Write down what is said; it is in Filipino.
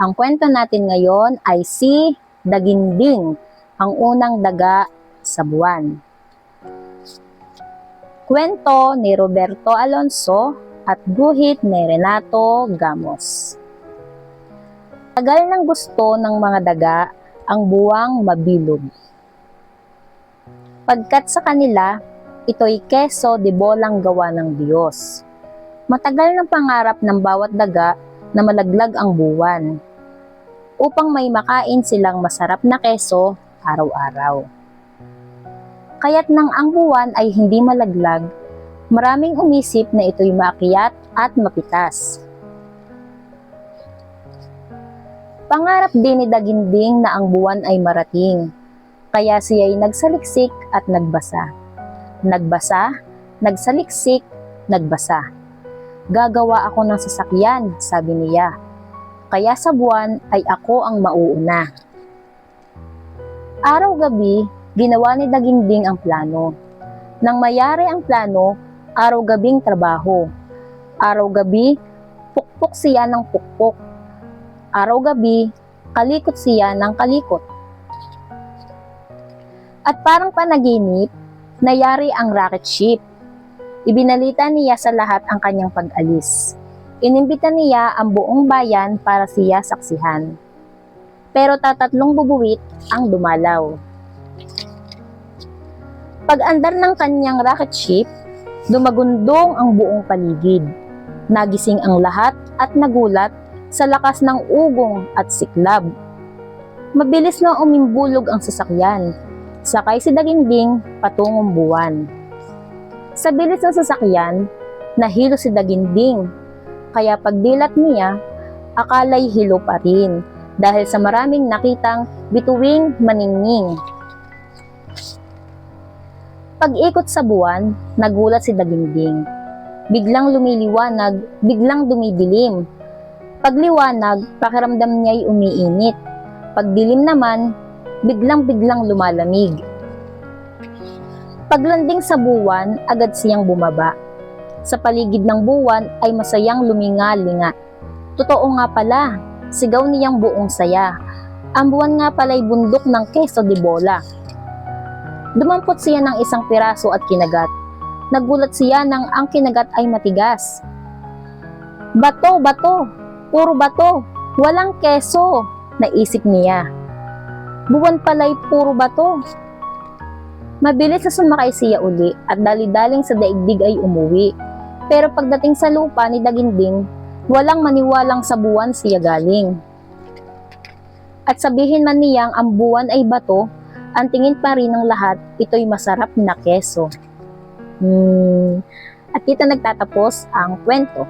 Ang kwento natin ngayon ay si Daginding, ang unang daga sa buwan. Kwento ni Roberto Alonso at guhit ni Renato Gamos. Tagal ng gusto ng mga daga ang buwang mabilog. Pagkat sa kanila, ito'y keso de bolang gawa ng Diyos. Matagal ng pangarap ng bawat daga na malaglag ang buwan upang may makain silang masarap na keso araw-araw. Kaya't nang ang buwan ay hindi malaglag, maraming umisip na ito'y maakyat at mapitas. Pangarap din ni Daginding na ang buwan ay marating, kaya siya'y nagsaliksik at nagbasa. Nagbasa, nagsaliksik, nagbasa. Gagawa ako ng sasakyan, sabi niya. Kaya sa buwan ay ako ang mauuna. Araw-gabi, ginawa ni Daginding ang plano. Nang mayari ang plano, araw-gabing trabaho. Araw-gabi, pukpok siya ng pukpok. Araw-gabi, kalikot siya ng kalikot. At parang panaginip, nayari ang rocket ship. Ibinalita niya sa lahat ang kanyang pag-alis. Inimbita niya ang buong bayan para siya saksihan. Pero tatatlong bubuwit ang dumalaw. Pag-andar ng kanyang rocket ship, dumagundong ang buong paligid. Nagising ang lahat at nagulat sa lakas ng ugong at siklab. Mabilis na umimbulog ang sasakyan. Sakay si Daginding patungong buwan. Sa bilis ng sasakyan, nahilo si Daginding. Kaya pagdilat niya, akala'y hilo pa rin dahil sa maraming nakitang bituing maningning. Pag-ikot sa buwan, nagulat si Daginding. Biglang lumiliwanag, biglang dumidilim. Pagliwanag, pakiramdam niya'y umiinit. Pagdilim naman, biglang-biglang lumalamig. Paglanding sa buwan, agad siyang bumaba. Sa paligid ng buwan ay masayang luminga-linga. Totoo nga pala, sigaw niyang buong saya. Ang buwan nga pala'y bundok ng keso de bola. Dumampot siya ng isang piraso at kinagat. Nagulat siya nang ang kinagat ay matigas. Bato, bato, puro bato, walang keso, naisip niya. Buwan pala'y puro bato. Mabilis na sumakay siya uli at dali-daling sa daigdig ay umuwi. Pero pagdating sa lupa ni Daginding, walang maniwalang sa buwan siya galing. At sabihin man niyang ang buwan ay bato, ang tingin pa rin ng lahat, ito'y masarap na keso. Hmm. At dito nagtatapos ang kwento.